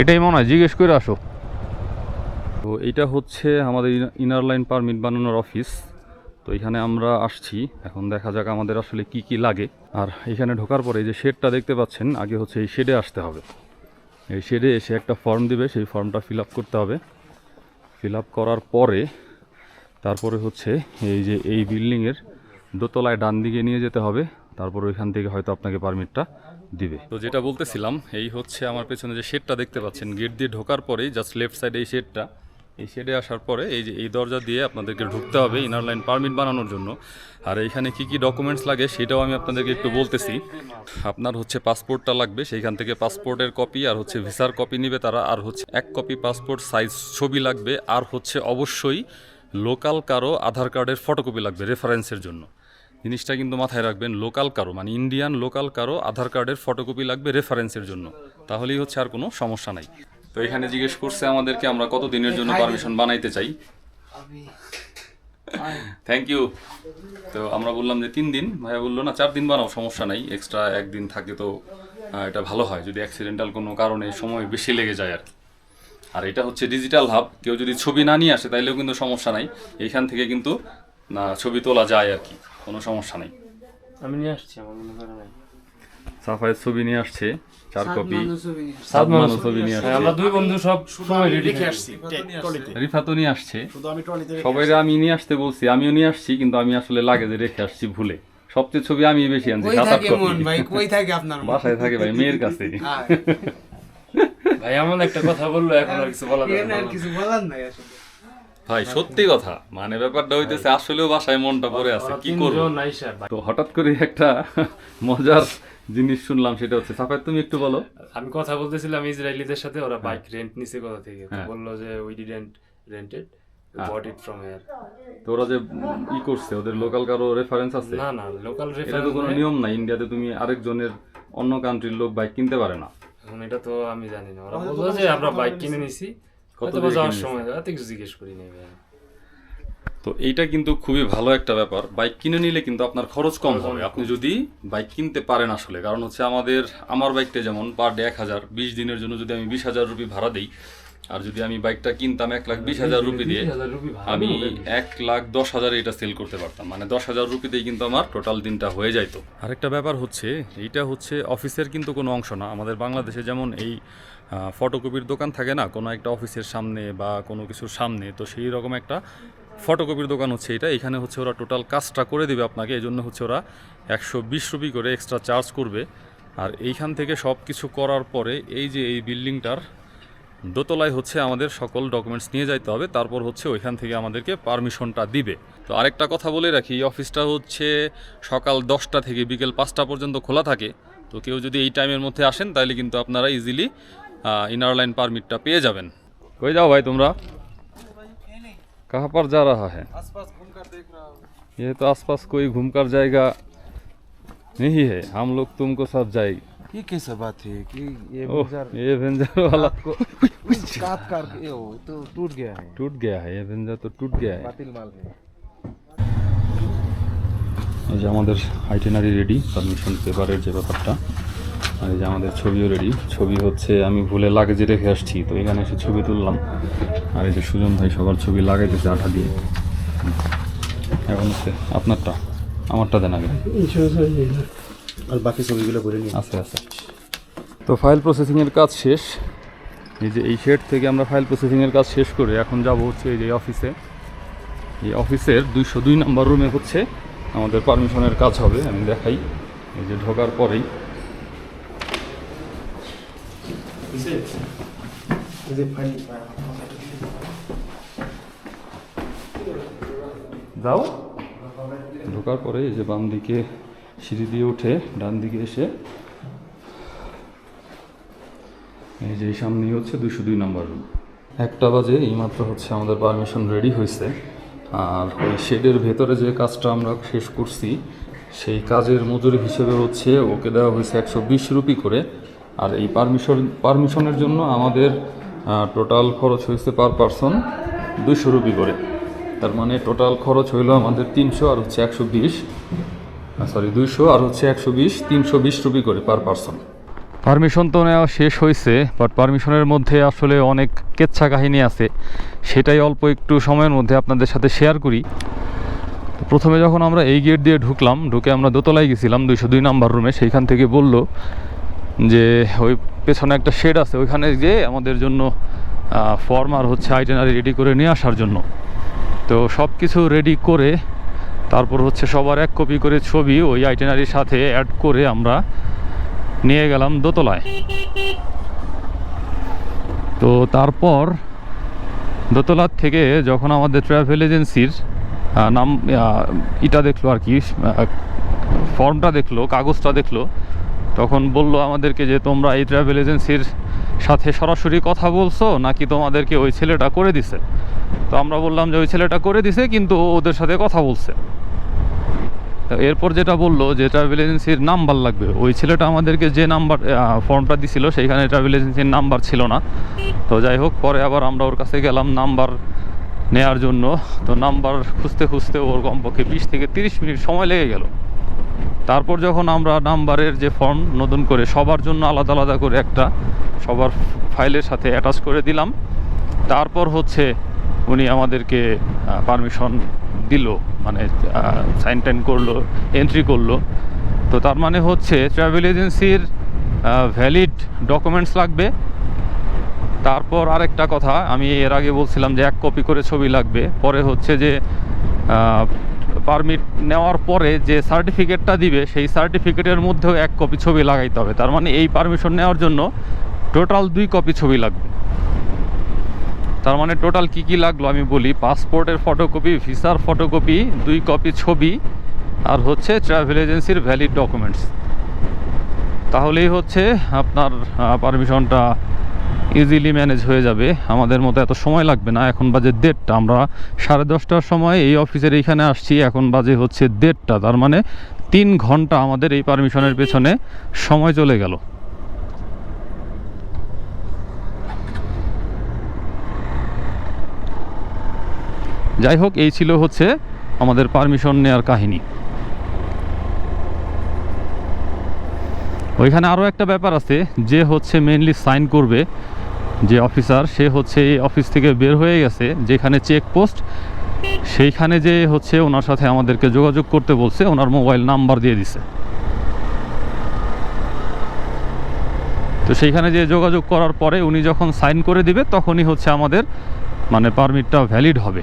এটাই মনে হয়, জিজ্ঞেস করে আসো। তো এইটা হচ্ছে আমাদের ইনার লাইন পারমিট বানানোর অফিস তো এখানে আমরা আসছি, এখন দেখা যাক আমাদের আসলে কি কি লাগে। আর এখানে ঢোকার পরে যে শেডটা দেখতে পাচ্ছেন, আগে হচ্ছে এই শেডে আসতে হবে। এই শেডে এসে একটা ফর্ম দিবে, সেই ফর্মটা ফিল করতে হবে। ফিল করার পরে, তারপরে হচ্ছে এই যে এই বিল্ডিংয়ের দোতলায় ডান দিকে নিয়ে যেতে হবে। তারপর ওইখান থেকে হয়তো আপনাকে পারমিটটা দিবে। তো যেটা বলতেছিলাম, এই হচ্ছে আমার পেছনে যে শেডটা দেখতে পাচ্ছেন গেট দিয়ে ঢোকার পরেই জাস্ট লেফট সাইডে এই শেডটা এই শেডে আসার পরে এই যে এই দরজা দিয়ে আপনাদেরকে ঢুকতে হবে ইনার লাইন পারমিট বানানোর জন্য। আর এইখানে কি কি ডকুমেন্টস লাগে সেটাও আমি আপনাদেরকে একটু বলতেছি। আপনার হচ্ছে পাসপোর্টটা লাগবে, সেইখান থেকে পাসপোর্টের কপি আর হচ্ছে ভিসার কপি নেবে তারা। আর হচ্ছে এক কপি পাসপোর্ট সাইজ ছবি লাগবে। আর হচ্ছে অবশ্যই লোকাল কারও আধার কার্ডের ফটোকপি লাগবে রেফারেন্সের জন্য। জিনিসটা কিন্তু মাথায় রাখবেন লোকাল কারও মানে ইন্ডিয়ান লোকাল কারও আধার কার্ডের ফটোকপি লাগবে রেফারেন্সের জন্য। তাহলেই হচ্ছে আর কোনো সমস্যা নাই। তো এখানে জিজ্ঞেস করছে আমাদেরকে আমরা কত দিনের জন্য পারমিশন বানাইতে চাই? থ্যাংক ইউ তো আমরা বললাম যে তিন দিন। ভাইয়া বলল না চার দিন বানাও সমস্যা নাই এক্সট্রা একদিন থাকে তো এটা ভালো হয়। যদি অ্যাক্সিডেন্টাল কোনো কারণে সময় বেশি লেগে যায় আর কি। আর এটা হচ্ছে ডিজিটাল হাব কেউ যদি ছবি না নিয়ে আসে তাইলেও কিন্তু সমস্যা নাই। এইখান থেকে কিন্তু না ছবি তোলা যায় আর কি। কোনো সমস্যা নেই। আমি নিয়ে আসছি আমার মনে করে নাই। সাফায়ের ছবি নিয়ে আসছে চার কপি। সাত মানুষ ছবি নিয়ে আসছে। আমরা দুই বন্ধু সব সময় রেডি রেখে আসছি রিফাতও নিয়ে আসছে। শুধু আমি ট্রলিতে সবাই আমি নিয়ে আসতে বলছি আমিও নিয়ে আসছি কিন্তু আমি আসলে লাগেজে রেখে আসছি ভুলে। সবচেয়ে ছবি আমি বেশি আনছি সাত আট থাকে মন কপি ভাই? কই থাকে আপনার বাসায় থাকে ভাই মেয়ের কাছে। হ্যাঁ, ভাই এমন একটা কথা বলল এখন আর কিছু বলা যাবে এখানে না আর কিছু বলার নাই আসলে। ভাই সত্যি কথা। মানে ব্যাপারটা হইতেছে আসলেও বাসায় মনটা পড়ে আছে কি করব? তো হঠাৎ করে একটা মজার জিনিস শুনলাম সেটা হচ্ছে সাফায় তুমি একটু বলো। আমি কথা বলতেছিলাম ইসরায়েলিদের সাথে ওরা বাইক রেন্ট নিছে কোথা থেকে? হ্যাঁ। বলল যে we didn't rented bought it from here তো ওরা যে ই করছে ওদের লোকাল কারও রেফারেন্স আছে? না না লোকাল এটা তো কোনো নিয়ম নাই ইন্ডিয়াতে তুমি আরেকজনের অন্য কান্ট্রির লোক বাইক কিনতে পারে না। এখন এটা তো আমি জানি না। ওরা বলল যে আমরা বাইক কিনে নিছি। কত কত যাওয়ার সময় এত কিছু জিজ্ঞেস করি নাই ভাই। তো এইটা কিন্তু খুবই ভালো একটা ব্যাপার। বাইক কিনে নিলে কিন্তু আপনার খরচ কম হবে। আপনি যদি বাইক কিনতে পারেন আসলে কারণ হচ্ছে আমাদের আমার বাইকটা যেমন পার ডে এক হাজার বিশ দিনের জন্য যদি আমি বিশ হাজার রুপি ভাড়া দিই আর যদি আমি বাইকটা কিনতাম এক লাখ বিশ হাজার রুপি দিয়ে 20,000 রুপি ভাড়া আমি এক লাখ দশ হাজারে এটা সেল করতে পারতাম। মানে দশ হাজার রুপিতেই কিন্তু আমার টোটাল দিনটা হয়ে যাইতো। আরেকটা ব্যাপার হচ্ছে এইটা হচ্ছে অফিসের কিন্তু কোনো অংশ না। আমাদের বাংলাদেশে যেমন এই ফটোকপির দোকান থাকে না কোনো একটা অফিসের সামনে বা কোনো কিছুর সামনে তো সেই রকম একটা ফটোকপির দোকান হচ্ছে এটা। এখানে হচ্ছে ওরা টোটাল কাজটা করে দেবে আপনাকে এই জন্য হচ্ছে ওরা একশো বিশ রুপি করে এক্সট্রা চার্জ করবে। আর এইখান থেকে সব কিছু করার পরে এই যে এই বিল্ডিংটার দোতলায় হচ্ছে আমাদের সকল ডকুমেন্টস নিয়ে যাইতে হবে তারপর হচ্ছে ওইখান থেকে আমাদেরকে পারমিশনটা দিবে তো আরেকটা কথা বলে রাখি এই অফিসটা হচ্ছে সকাল দশটা থেকে বিকেল পাঁচটা পর্যন্ত খোলা থাকে তো কেউ যদি এই টাইমের মধ্যে আসেন তাহলে কিন্তু আপনারা ইজিলি ইনার লাইন পারমিটটা পেয়ে যাবেন কই যাও ভাই তোমরা कहाँ पर जा रहा है आसपास घूमकर देख रहा हूं ये तो आसपास कोई घूमकर जाएगा नहीं है हम लोग तुमको साथ जाएगी ये कैसा बात है कि ये ओह ये वेंजर वाला काट कर ये हो तो टूट गया है टूट गया है ये वेंजर तो टूट गया है बातिल माल है এই যে আমাদের আইটেনারি রেডি পারমিশন পেপারের যে ব্যাপারটা আর এই যে আমাদের ছবিও রেডি ছবি হচ্ছে আমি ভুলে লাগেজে রেখে আসছি তো এখানে এসে ছবি তুললাম আর এই যে সুজন ভাই সবার ছবি লাগাইতেছে আঠা দিয়ে এখন হচ্ছে আপনারটা আমারটা দেন আগে আর বাকি ছবিগুলো করে নিই আছে আছে। তো ফাইল প্রসেসিংয়ের কাজ শেষ। এই যে এই শেড থেকে আমরা ফাইল প্রসেসিংয়ের কাজ শেষ করে এখন যাব হচ্ছে এই যে অফিসে এই অফিসের দুইশো দুই নম্বর রুমে হচ্ছে। আমাদের পারমিশনের কাজ হবে আমি দেখাই। এই যে ঢোকার পরেই। যাও। ঢোকার পরে এই যে বাম দিকে সিঁড়ি দিয়ে উঠে ডান দিকে এসে এই যে সামনেই হচ্ছে দুশো দুই নম্বর রুম। একটা বাজে এইমাত্র হচ্ছে আমাদের পারমিশন রেডি হয়েছে। আর ওই শেডের ভেতরে যে কাজটা আমরা শেষ করছি, সেই কাজের মজুরি হিসেবে হচ্ছে ওকে দেওয়া হয়েছে একশো বিশ রুপি করে। আর এই পারমিশন পারমিশনের জন্য আমাদের টোটাল খরচ হয়েছে পার পারসন দুশো রুপি করে। তার মানে টোটাল খরচ হইল আমাদের তিনশো আর হচ্ছে একশো বিশ। সরি দুইশো আর হচ্ছে একশো বিশ, তিনশো বিশ রুপি করে পার পারসন পারমিশন তো নেওয়া শেষ হয়েছে বাট পারমিশনের মধ্যে আসলে অনেক কেচ্ছা কাহিনী আছে। সেটাই অল্প একটু সময়ের মধ্যে আপনাদের সাথে শেয়ার করি। প্রথমে যখন আমরা এই গেট দিয়ে ঢুকলাম, ঢুকে আমরা দোতলায় গেছিলাম, দুইশো দুই নাম্বার রুমে সেইখান থেকে বলল যে, ওই পেছনে একটা শেড আছে, ওইখানে গিয়ে আমাদের জন্য ফর্ম আর হচ্ছে আইটেনারি রেডি করে নিয়ে আসার জন্য। তো সব কিছু রেডি করে তারপর হচ্ছে সবার এক কপি করে ছবি ওই আইটেনারির সাথে অ্যাড করে আমরা নিয়ে গেলাম দোতলায়। তো তারপর দোতলার থেকে যখন আমাদের ট্রাভেল এজেন্সির নাম ইটা দেখল আর কি ফর্মটা দেখল, কাগজটা দেখল, তখন বলল আমাদেরকে যে, তোমরা এই ট্রাভেল এজেন্সির সাথে সরাসরি কথা বলছো, নাকি তোমাদেরকে ওই ছেলেটা করে দিছে? তো আমরা বললাম যে ওই ছেলেটা করে দিছে, কিন্তু ওদের সাথে কথা বলছে। এরপর যেটা বলল যে ট্রাভেল এজেন্সির নাম্বার লাগবে। ওই ছেলেটা আমাদেরকে যে নাম্বার ফর্মটা দিছিল, সেইখানে ট্রাভেল এজেন্সির নাম্বার ছিল না। তো যাই হোক, পরে আবার আমরা ওর কাছে গেলাম নাম্বার নেয়ার জন্য। তো নাম্বার খুঁজতে খুঁজতে ওর কমপক্ষে বিশ থেকে তিরিশ মিনিট সময় লেগে গেল। তারপর যখন আমরা নাম্বারের যে ফর্ম নতুন করে সবার জন্য আলাদা আলাদা করে একটা সবার ফাইলের সাথে অ্যাটাচ করে দিলাম। তারপর হচ্ছে উনি আমাদেরকে পারমিশন দিল মানে সাইন টাইন করল এন্ট্রি করল। তো তার মানে হচ্ছে ট্রাভেল এজেন্সির ভ্যালিড ডকুমেন্টস লাগবে। তারপর আরেকটা কথা, আমি এর আগে বলছিলাম যে এক কপি করে ছবি লাগবে। পরে হচ্ছে যে পারমিট নেওয়ার পরে যে সার্টিফিকেটটা দিবে, সেই সার্টিফিকেটের মধ্যেও এক কপি ছবি লাগাইতে হবে। তার মানে এই পারমিশন নেওয়ার জন্য টোটাল দুই কপি ছবি লাগবে। তার মানে টোটাল কি কি লাগল আমি বলি পাসপোর্টের ফটোকপি ভিসার ফটোকপি দুই কপি ছবি, আর হচ্ছে ট্রাভেল এজেন্সির ভ্যালিড ডকুমেন্টস তাহলেই হচ্ছে আপনার পারমিশনটা ইজিলি ম্যানেজ হয়ে যাবে। আমাদের মতো এত সময় লাগবে না, এখন বাজে দেড়টা। আমরা সাড়ে দশটার সময় এই অফিসের এইখানে আসছি, এখন বাজে হচ্ছে দেড়টা। তার মানে তিন ঘণ্টা আমাদের এই পারমিশনের পেছনে সময় চলে গেল। যাই হোক, এই ছিল হচ্ছে আমাদের পারমিশন নেওয়ার কাহিনী। ওইখানে আরও একটা ব্যাপার আছে, যে হচ্ছে মেনলি সাইন করবে যে অফিসার সে হচ্ছে এই অফিস থেকে বের হয়ে গেছে, যেখানে চেকপোস্ট সেইখানে যে হচ্ছে ওনার সাথে আমাদেরকে যোগাযোগ করতে বলছে, ওনার মোবাইল নাম্বার দিয়ে দিছে। তো সেইখানে যে যোগাযোগ করার পরে উনি যখন সাইন করে দিবে, তখনই হচ্ছে আমাদের মানে পারমিটটা ভ্যালিড হবে।